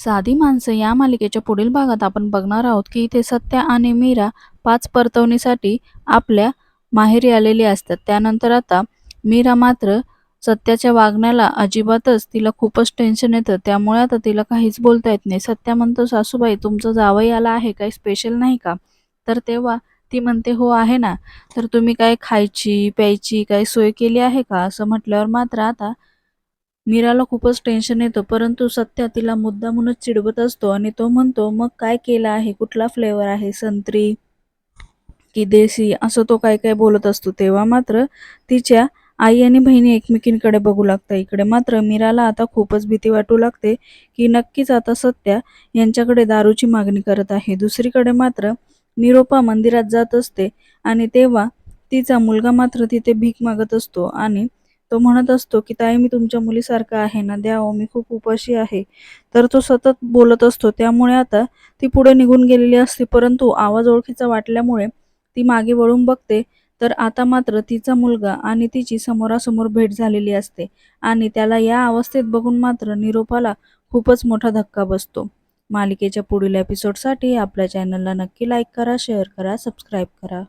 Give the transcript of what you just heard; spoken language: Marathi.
साधी माणसं या मालिकेच्या पुढील भागात आपण बघणार आहोत की इथे सत्या आणि मीरा पाच परतवणीसाठी आपल्या माहेरी आलेली असतात. त्यानंतर आता मीरा मात्र सत्याच्या वागण्याला अजिबातच तिला खूपच टेन्शन येतं. त्यामुळे आता तिला काहीच बोलता येत नाही. सत्या म्हणतो सासूबाई तुमचं जावई आला आहे काही स्पेशल नाही का? तर तेव्हा ती म्हणते हो आहे ना. तर तुम्ही काय खायची प्यायची काय सोय केली आहे का? असं म्हटल्यावर मात्र आता मीराला खूपच टेन्शन येतं परंतु सत्या तिला मुद्दामूनच चिडवत असतो आणि तो म्हणतो मग काय केलं आहे? कुठला फ्लेवर आहे? संत्री की देसी? असं तो काय काय बोलत असतो. तेव्हा मात्र तिच्या आई आणि बहिणी एकमेकींकडे बघू लागतात इकडे. मात्र मीराला आता खूपच भीती वाटू लागते की नक्कीच आता सत्या यांच्याकडे दारूची मागणी करत आहे. दुसरीकडे मात्र निरोपा मंदिरात जात असते आणि तेव्हा तिचा मुलगा मात्र तिथे भीक मागत असतो आणि तो म्हणत असतो की ताई मी तुमच्या मुलीसारखा आहे ना द्या ओ मी खूप उपाशी आहे. तर तो सतत बोलत असतो. त्यामुळे आता ती पुढे निघून गेलेली असते परंतु आवाज ओळखीचा वाटल्यामुळे ती मागे वळून बघते. तर आता मात्र तिचा मुलगा आणि तिची समोरासमोर भेट झालेली असते आणि त्याला या अवस्थेत बघून मात्र निरोपाला खूपच मोठा धक्का बसतो. मालिकेच्या पुढील एपिसोडसाठी आपल्या चॅनलला नक्की लाईक करा शेअर करा सबस्क्राईब करा.